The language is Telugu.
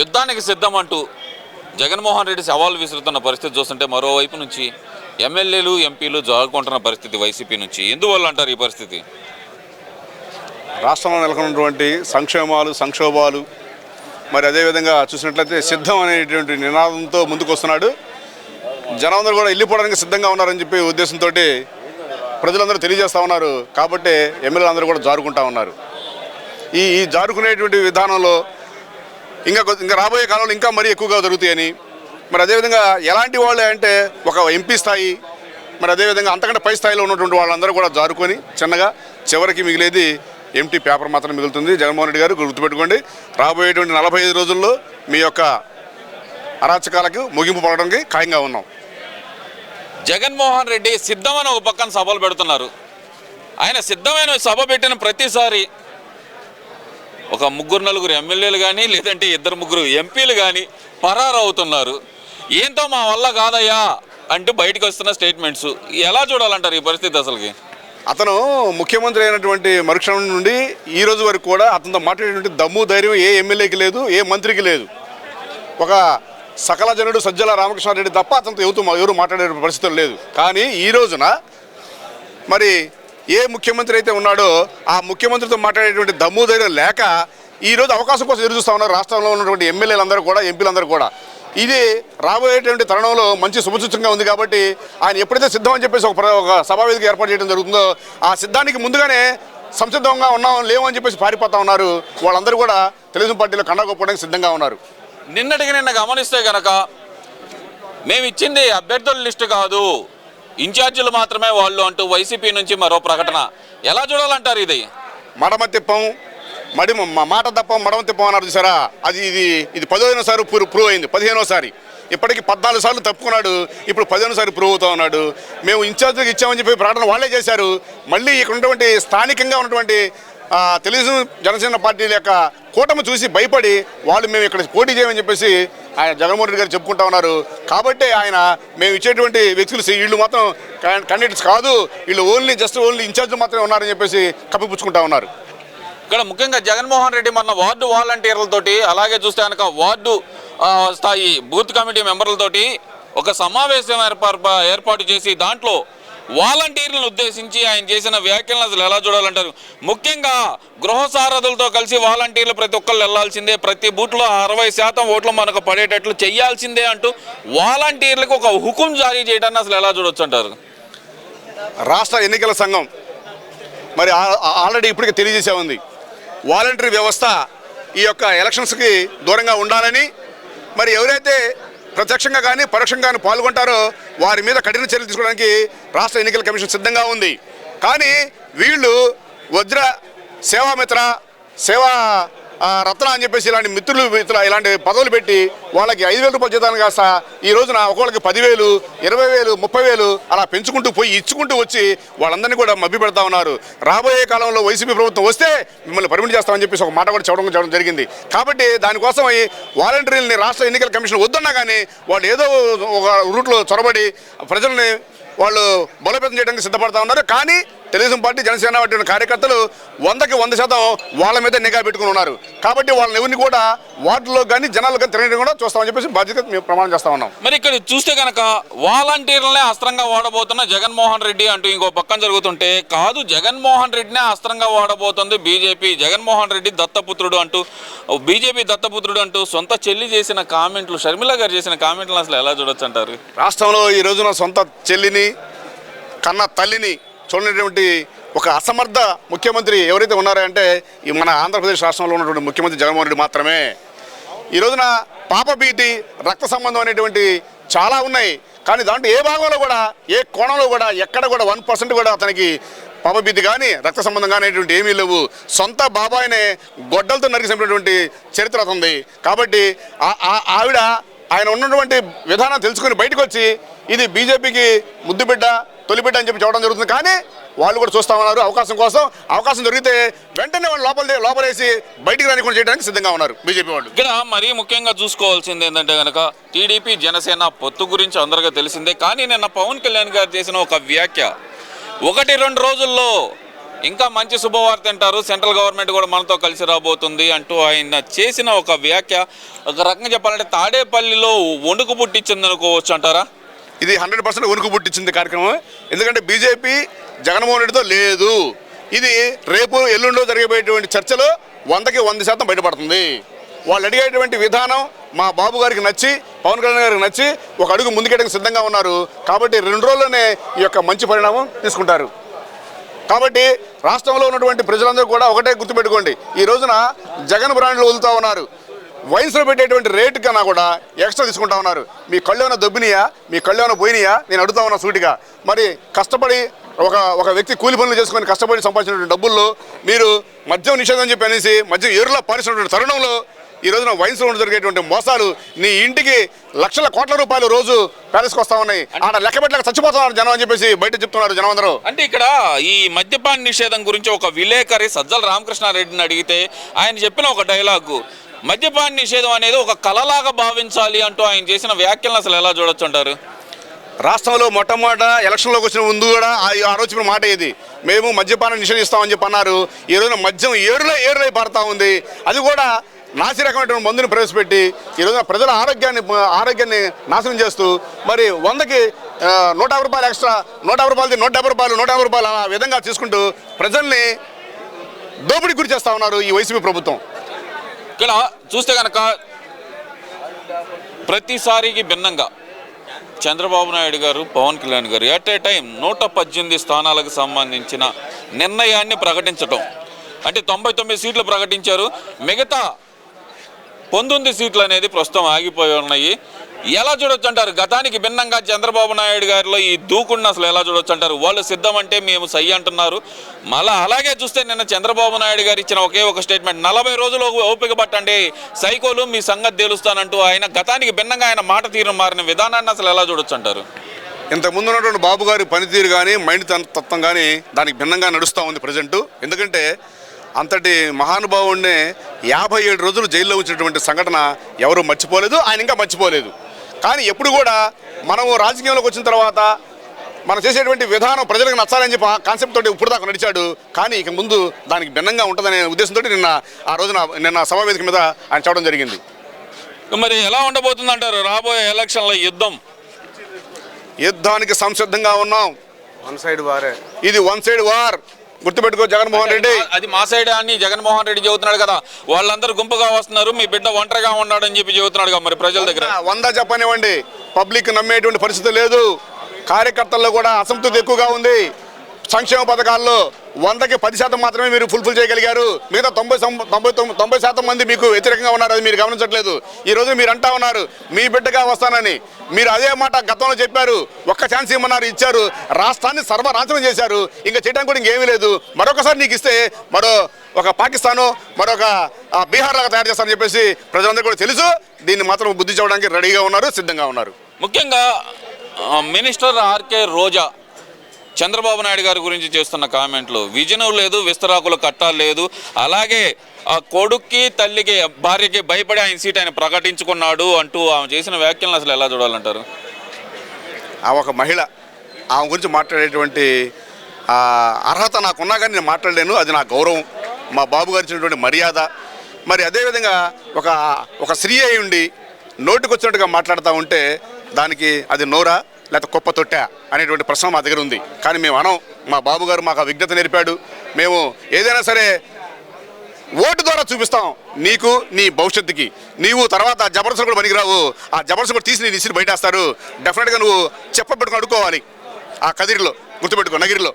యుద్ధానికి సిద్ధం అంటూ జగన్మోహన్ రెడ్డి సవాల్ విసురుతున్న పరిస్థితి చూస్తుంటే మరోవైపు నుంచి ఎమ్మెల్యేలు ఎంపీలు జారుకుంటున్న పరిస్థితి వైసీపీ నుంచి. ఎందువల్ల అంటారు ఈ పరిస్థితి? రాష్ట్రంలో నెలకొన్నటువంటి సంక్షేమాలు సంక్షోభాలు మరి అదేవిధంగా చూసినట్లయితే సిద్ధం అనేటువంటి నినాదంతో ముందుకొస్తున్నాడు. జనం కూడా వెళ్ళిపోవడానికి సిద్ధంగా ఉన్నారని చెప్పి ఉద్దేశంతో ప్రజలందరూ తెలియజేస్తూ ఉన్నారు. కాబట్టి ఎమ్మెల్యేలు అందరూ కూడా జారుకుంటా ఉన్నారు. ఈ ఈ జారుకునేటువంటి విధానంలో ఇంకా ఇంకా రాబోయే కాలంలో ఇంకా మరీ ఎక్కువగా జరుగుతాయని. మరి అదేవిధంగా ఎలాంటి వాళ్ళే అంటే ఒక ఎంపీ స్థాయి మరి అదేవిధంగా అంతకంటే పై స్థాయిలో ఉన్నటువంటి వాళ్ళందరూ కూడా జారుకొని చిన్నగా చివరికి మిగిలేది ఎంటీ పేపర్ మాత్రం మిగులుతుంది. జగన్మోహన్ రెడ్డి గారు గుర్తుపెట్టుకోండి రాబోయేటువంటి నలభై ఐదు రోజుల్లో మీ యొక్క అరాచకాలకు ముగింపు పడడానికి ఖాయంగా ఉన్నాం. జగన్మోహన్ రెడ్డి సిద్ధమైన ఒక పక్కన సభలు పెడుతున్నారు. ఆయన సిద్ధమైన సభ పెట్టిన ప్రతిసారి ఒక ముగ్గురు నలుగురు ఎమ్మెల్యేలు కానీ లేదంటే ఇద్దరు ముగ్గురు ఎంపీలు కానీ పరారు అవుతున్నారు ఏంటో మా వల్ల కాదయ్యా అంటూ బయటకు వస్తున్న స్టేట్మెంట్స్. ఎలా చూడాలంటారు ఈ పరిస్థితి అసలుకి? అతను ముఖ్యమంత్రి అయినటువంటి మరుక్షణం నుండి ఈ రోజు వరకు కూడా అతనితో మాట్లాడేటువంటి దమ్ము ధైర్యం ఏ ఎమ్మెల్యేకి లేదు ఏ మంత్రికి లేదు. ఒక సకల జనుడు సజ్జల రామకృష్ణారెడ్డి తప్ప అతనితో ఎవరు ఎవరు మాట్లాడే పరిస్థితులు లేదు. కానీ ఈ రోజున మరి ఏ ముఖ్యమంత్రి అయితే ఉన్నాడో ఆ ముఖ్యమంత్రితో మాట్లాడేటువంటి దమ్ము ధైర్యం లేక ఈరోజు అవకాశం కోసం ఎదురు చూస్తా ఉన్నారు. రాష్ట్రంలో ఉన్నటువంటి ఎమ్మెల్యేలందరూ కూడా ఎంపీలందరూ కూడా. ఇది రాబోయేటువంటి తరుణంలో మంచి శుభసూచకంగా ఉంది కాబట్టి ఆయన ఎప్పుడైతే సిద్ధం అని చెప్పేసి ఒక ఒక సభావేదిక ఏర్పాటు చేయడం జరుగుతుందో ఆ సిద్ధానికి ముందుగానే సంసిద్ధంగా ఉన్నాం లేవు అని చెప్పేసి పారిపోతా ఉన్నారు. వాళ్ళందరూ కూడా తెలుగుదేశం పార్టీలో కండగొప్పడానికి సిద్ధంగా ఉన్నారు. నిన్నటికి నిన్న గమనిస్తే కనుక మేము ఇచ్చింది అభ్యర్థుల లిస్టు కాదు. ఇన్ఛార్జీలు మాత్రమే వాళ్ళు అంటూ వైసీపీ నుంచి మరో ప్రకటన. ఎలా చూడాలంటారు ఇది? మడమ తిప్పం మడి మ- మాట తప్ప మడమ తిప్పం అన్నారు చూసారా? అది ఇది ఇది పదిహేనోసారి ప్రూవ్ ప్రూవ్ అయింది పదిహేనోసారి ఇప్పటికి పద్నాలుగు సార్లు తప్పుకున్నాడు ఇప్పుడు పదిహేనోసారి ప్రూవ్ అవుతా ఉన్నాడు. మేము ఇన్ఛార్జ్కి ఇచ్చామని చెప్పి ప్రకటన వాళ్ళే చేశారు. మళ్ళీ ఇక్కడ ఉన్నటువంటి స్థానికంగా ఉన్నటువంటి తెలుగుదేశం జనసేన పార్టీల యొక్క కూటమి చూసి భయపడి వాళ్ళు మేము ఇక్కడ పోటీ చేయమని చెప్పేసి ఆయన జగన్మోహన్ రెడ్డి గారు చెప్పుకుంటా ఉన్నారు. కాబట్టి ఆయన మేము ఇచ్చేటువంటి వ్యక్తులు వీళ్ళు మాత్రం క్యాండిడేట్స్ కాదు వీళ్ళు ఓన్లీ జస్ట్ ఓన్లీ ఇన్ఛార్జ్ మాత్రమే ఉన్నారని చెప్పేసి కప్పిపుచ్చుకుంటా ఉన్నారు. ఇక్కడ ముఖ్యంగా జగన్మోహన్ రెడ్డి మన వార్డు వాలంటీర్లతోటి అలాగే చూస్తే కనుక వార్డు స్థాయి బూత్ కమిటీ మెంబర్లతోటి ఒక సమావేశం ఏర్పాటు ఏర్పాటు చేసి దాంట్లో వాలంటీర్లను ఉద్దేశించి ఆయన చేసిన వ్యాఖ్యలను అసలు ఎలా చూడాలంటారు? ముఖ్యంగా గృహ సారథులతో కలిసి వాలంటీర్లు ప్రతి ఒక్కళ్ళు వెళ్ళాల్సిందే. ప్రతి బూట్లో అరవై శాతం ఓట్లు మనకు పడేటట్లు చేయాల్సిందే అంటూ వాలంటీర్లకు ఒక హుకుం జారీ చేయడాన్ని అసలు ఎలా చూడొచ్చు అంటారు రాష్ట్ర ఎన్నికల సంఘం మరి ఆ- ఆల్రెడీ ఇప్పటికే తెలియజేసే ఉంది. వాలంటరీ వ్యవస్థ ఈ యొక్క ఎలక్షన్స్కి దూరంగా ఉండాలని మరి ఎవరైతే ప్రత్యక్షంగా కానీ పరోక్షంగా కానీ పాల్గొంటారో వారి మీద కఠిన చర్యలు తీసుకోవడానికి రాష్ట్ర ఎన్నికల కమిషన్ సిద్ధంగా ఉంది. కానీ వీళ్ళు వజ్ర సేవామిత్ర సేవా రత్న అని చెప్పేసి ఇలాంటి మిత్రులు మిత్రులు ఇలాంటి పదవులు పెట్టి వాళ్ళకి ఐదు వేల రూపాయలు జీతాన్ని కాస్త ఈ రోజున ఒకళ్ళకి పదివేలు ఇరవై వేలు ముప్పై వేలు అలా పెంచుకుంటూ పోయి ఇచ్చుకుంటూ వచ్చి వాళ్ళందరినీ కూడా మభ్య పెడతా ఉన్నారు. రాబోయే కాలంలో వైసీపీ ప్రభుత్వం వస్తే మిమ్మల్ని పర్మిట్ చేస్తామని చెప్పేసి ఒక మాట కూడా చెప్పడం చెప్పడం జరిగింది. కాబట్టి దానికోసం ఈ వాలంటీర్లని రాష్ట్ర ఎన్నికల కమిషన్ వద్దన్నా కానీ వాళ్ళు ఏదో ఒక రూట్లో చొరబడి ప్రజల్ని వాళ్ళు బలోపేతం చేయడానికి సిద్ధపడతా ఉన్నారు. కానీ తెలుగుదేశం పార్టీ జనసేన వంటి కార్యకర్తలు వందకి వంద శాతం వాళ్ళ మీద నిఘా పెట్టుకుని ఉన్నారు. కాబట్టి వాళ్ళని ఎవరిని కూడా వార్డులో కానీ జనాల్లో కానీ తిరగడం కూడా చూస్తామని చెప్పేసి బాధ్యత మేము ప్రమాణం చేస్తా ఉన్నాం. మరి ఇక్కడ చూస్తే కనుక వాలంటీర్లనే అస్త్రంగా వాడబోతున్న జగన్మోహన్ రెడ్డి అంటూ ఇంకో పక్కన జరుగుతుంటే కాదు జగన్మోహన్ రెడ్డినే అస్త్రంగా వాడబోతుంది బీజేపీ జగన్మోహన్ రెడ్డి దత్తపుత్రుడు అంటూ బీజేపీ దత్తపుత్రుడు అంటూ సొంత చెల్లి చేసిన కామెంట్లు షర్మిల గారు చేసిన కామెంట్లు అసలు ఎలా చూడొచ్చు అంటారు? రాష్ట్రంలో ఈ రోజున సొంత చెల్లిని కన్న తల్లిని చూడనటువంటి ఒక అసమర్థ ముఖ్యమంత్రి ఎవరైతే ఉన్నారో అంటే ఈ మన ఆంధ్రప్రదేశ్ రాష్ట్రంలో ఉన్నటువంటి ముఖ్యమంత్రి జగన్మోహన్ రెడ్డి మాత్రమే. ఈ రోజున పాపభీతి రక్త సంబంధం అనేటువంటి చాలా ఉన్నాయి. కానీ దాంట్లో ఏ భాగంలో కూడా ఏ కోణంలో కూడా ఎక్కడ కూడా వన్ పర్సెంట్ కూడా అతనికి పాపభీతి కానీ రక్త సంబంధం కానీ అనేటువంటి ఏమీ లేవు. సొంత బాబాయినే గొడ్డలతో నరికిసినటువంటి చరిత్ర ఉంది. కాబట్టి ఆ- ఆ- ఆవిడ ఆయన ఉన్నటువంటి విధానం తెలుసుకుని బయటకు వచ్చి ఇది బీజేపీకి ముద్దుబిడ్డ బిడ్డ అని చెప్పి చెప్పడం జరుగుతుంది. కానీ వాళ్ళు కూడా చూస్తా ఉన్నారు. అవకాశం కోసం అవకాశం దొరికితే వెంటనే వాళ్ళు లోపల లోపలేసి బయటికి రానికుండా చేయడానికి సిద్ధంగా ఉన్నారు బీజేపీ వాళ్ళు. ఇక్కడ మరీ ముఖ్యంగా చూసుకోవాల్సింది ఏంటంటే కనుక టీడీపీ జనసేన పొత్తు గురించి అందరికీ తెలిసిందే. కానీ నిన్న పవన్ కళ్యాణ్ గారు చేసిన ఒక వ్యాఖ్య. ఒకటి రెండు రోజుల్లో ఇంకా మంచి శుభవార్త అంటారు సెంట్రల్ గవర్నమెంట్ కూడా మనతో కలిసి రాబోతుంది అంటూ ఆయన చేసిన ఒక వ్యాఖ్య. ఒక రకంగా చెప్పాలంటే తాడేపల్లిలో వణుకు పుట్టించింది అనుకోవచ్చు అంటారా? ఇది హండ్రెడ్ పర్సెంట్ ఉనికి పుట్టించింది కార్యక్రమం. ఎందుకంటే బీజేపీ జగన్మోహన్ రెడ్డితో లేదు. ఇది రేపు ఎల్లుండో జరిగేటువంటి చర్చలో వందకి వంద శాతం బయటపడుతుంది. వాళ్ళు అడిగేటువంటి విధానం మా బాబు గారికి నచ్చి పవన్ కళ్యాణ్ గారికి నచ్చి ఒక అడుగు ముందుకేయడానికి సిద్ధంగా ఉన్నారు. కాబట్టి రెండు రోజుల్లోనే ఈ యొక్క మంచి పరిణామం తీసుకుంటారు. కాబట్టి రాష్ట్రంలో ఉన్నటువంటి ప్రజలందరూ కూడా ఒకటే గుర్తుపెట్టుకోండి. ఈ రోజున జగన్ బ్రాండ్లు వదులుతా ఉన్నారు. వయసులో పెట్టేటువంటి రేటు కన్నా కూడా ఎక్స్ట్రా తీసుకుంటా ఉన్నారు. మీ కళ్ళు ఏమైనా దొబ్బినాయా? మీ కళ్ళు ఏమైనా పోయినాయా? నేను అడుగుతా ఉన్నా సూటిగా. మరి కష్టపడి ఒక ఒక వ్యక్తి కూలి పనులు చేసుకొని కష్టపడి సంపాదించినటువంటి డబ్బుల్లో మీరు మద్యం నిషేధం చెప్పి అనేసి మద్యం ఏరులా పారిస్తున్నటువంటి తరుణంలో ఈ రోజున వయసులో జరిగేటువంటి మోసాలు నీ ఇంటికి లక్షల కోట్ల రూపాయలు రోజు ప్యాలెస్కి వస్తా ఉన్నాయి. ఆడ లెక్క పెట్టలేక చచ్చిపోతున్నారు జనం అని చెప్పేసి బయట చెప్తున్నారు జనం అందరూ అంటే ఇక్కడ ఈ మద్యపాన నిషేధం గురించి ఒక విలేకరి సజ్జల రామకృష్ణారెడ్డిని అడిగితే ఆయన చెప్పిన ఒక డైలాగు మద్యపాన నిషేధం అనేది ఒక కళలాగా భావించాలి అంటూ ఆయన చేసిన వ్యాఖ్యలను అసలు ఎలా చూడొచ్చు అంటారు రాష్ట్రంలో మొట్టమొదట ఎలక్షన్లోకి వచ్చిన ముందు కూడా ఆ రోజు చెప్పిన మాట ఇది మేము మద్యపానం నిషేధిస్తామని చెప్పి అన్నారు. ఈ రోజున మద్యం ఏరులో ఏరులై పడతా ఉంది. అది కూడా నాసి రకమైనటువంటి మందుని ప్రవేశపెట్టి ఈ ప్రజల ఆరోగ్యాన్ని ఆరోగ్యాన్ని నాశనం చేస్తూ మరి వందకి నూట యాభై రూపాయలు ఎక్స్ట్రా నూట యాభై రూపాయలది నూట యాభై రూపాయలు నూట యాభై రూపాయలు ఆ విధంగా తీసుకుంటూ ప్రజల్ని దోపిడీ గురి చేస్తా ఉన్నారు ఈ వైసీపీ ప్రభుత్వం. ఇక్కడ చూస్తే కనుక ప్రతిసారికి భిన్నంగా చంద్రబాబు నాయుడు గారు పవన్ కళ్యాణ్ గారు ఎట్ ఏ టైం నూట పద్దెనిమిది స్థానాలకు సంబంధించిన నిర్ణయాన్ని ప్రకటించటం. అంటే తొంభై తొమ్మిది సీట్లు ప్రకటించారు. మిగతా పంతొమ్మిది సీట్లు అనేది ప్రస్తుతం ఆగిపోయి ఉన్నాయి. ఎలా చూడొచ్చు అంటారు? గతానికి భిన్నంగా చంద్రబాబు నాయుడు గారిలో ఈ దూకుడిని అసలు ఎలా చూడొచ్చు అంటారు? వాళ్ళు సిద్ధం అంటే మేము సై అంటున్నారు. మళ్ళీ అలాగే చూస్తే నిన్న చంద్రబాబు నాయుడు గారు ఇచ్చిన ఒకే ఒక స్టేట్మెంట్. నలభై రోజులు ఓపిక పట్టండి. సైకోలు మీ సంగతి తేలుస్తానంటూ ఆయన గతానికి భిన్నంగా ఆయన మాట తీరు మారిన విధానాన్ని అసలు ఎలా చూడొచ్చు అంటారు? ఇంతకుముందు ఉన్నటువంటి బాబు గారి పనితీరు కానీ మైండ్ తత్వం కానీ దానికి భిన్నంగా నడుస్తూ ఉంది ప్రజెంటు. ఎందుకంటే అంతటి మహానుభావుడిని యాభై ఏడు రోజులు జైల్లో ఉంచినటువంటి సంఘటన ఎవరు మర్చిపోలేదు. ఆయన ఇంకా మర్చిపోలేదు. కానీ ఎప్పుడు కూడా మనము రాజకీయంలోకి వచ్చిన తర్వాత మనం చేసేటువంటి విధానం ప్రజలకు నచ్చాలని చెప్పి ఆ కాన్సెప్ట్ తోటి ఇప్పుడు దాకా నడిచాడు. కానీ ఇక ముందు దానికి భిన్నంగా ఉంటుందనే ఉద్దేశంతో నిన్న ఆ రోజున నిన్న వేదిక మీద ఆయన చూడడం జరిగింది. మరి ఎలా ఉండబోతుంది అంటారు రాబోయే ఎలక్షన్ల యుద్ధం. యుద్ధానికి సంసిద్ధంగా ఉన్నాం. వన్ సైడ్ వారే ఇది వన్ సైడ్ వార్. గుర్తుపెట్టుకో జగన్మోహన్ రెడ్డి. అది మా సైడ్ అని జగన్మోహన్ రెడ్డి చెబుతున్నాడు కదా. వాళ్ళందరూ గుంపుగా వస్తున్నారు. మీ బిడ్డ ఒంటరిగా ఉన్నాడని చెప్పి చెబుతున్నాడు కదా మరి ప్రజల దగ్గర. వంద చెప్పనివ్వండి. పబ్లిక్ నమ్మేటువంటి పరిస్థితి లేదు. కార్యకర్తల్లో కూడా అసంతృప్తి ఎక్కువగా ఉంది. సంక్షేమ పథకాల్లో వందకి పది శాతం మాత్రమే మీరు ఫుల్ఫిల్ చేయగలిగారు. మిగతా తొంభై తొంభై తొమ్మిది తొంభై శాతం మంది మీకు వ్యతిరేకంగా ఉన్నారు అది మీరు గమనించట్లేదు. ఈ రోజు మీరు అంటా ఉన్నారు మీ బిడ్డగా వస్తానని. మీరు అదే మాట గతంలో చెప్పారు ఒక్క ఛాన్స్ ఇమ్మన్నారు ఇచ్చారు. రాష్ట్రాన్ని సర్వనాశనం చేశారు. ఇంకా చేయడానికి కూడా ఇంకేమీ లేదు. మరొకసారి నీకు ఇస్తే మరో ఒక పాకిస్తాను మరొక బీహార్ లాగా తయారు చేస్తారని చెప్పేసి ప్రజలందరూ కూడా తెలుసు. దీన్ని మాత్రం బుద్ధి చెప్పడానికి రెడీగా ఉన్నారు సిద్ధంగా ఉన్నారు. ముఖ్యంగా మినిస్టర్ ఆర్కే రోజా చంద్రబాబు నాయుడు గారి గురించి చేస్తున్న కామెంట్లు. విజనం లేదు విస్తరాకులు కట్టాలు లేదు. అలాగే ఆ కొడుక్కి తల్లికి భార్యకి భయపడి ఆయన సీట్ ఆయన ప్రకటించుకున్నాడు అంటూ ఆమె చేసిన వ్యాఖ్యలను అసలు ఎలా చూడాలంటారు? ఆ ఒక మహిళ ఆమె గురించి మాట్లాడేటువంటి అర్హత నాకున్నా కానీ నేను మాట్లాడలేను. అది నా గౌరవం. మా బాబు గారు ఇచ్చినటువంటి మర్యాద. మరి అదేవిధంగా ఒక ఒక స్త్రీ అయి ఉండి నోటికి వచ్చినట్టుగా మాట్లాడుతూ ఉంటే దానికి అది నోరా? లేకపోతే కుప్ప తొట్ట అనేటువంటి ప్రశ్న మా దగ్గర ఉంది. కానీ మేము అనం మా బాబుగారు మాకు ఆ విజ్ఞత నేర్పాడు. మేము ఏదైనా సరే ఓటు ద్వారా చూపిస్తాం నీకు నీ భవిష్యత్తుకి. నీవు తర్వాత జబర్దస్త్ కూడా పనికిరావు. ఆ జబర్దస్త్ కూడా తీసి నీ ఇసిరి బయటేస్తారు. డెఫినెట్గా నువ్వు చెప్పబెట్టుకుని అడుకోవాలి ఆ కదిరిలో గుర్తుపెట్టుకో నగిరిలో.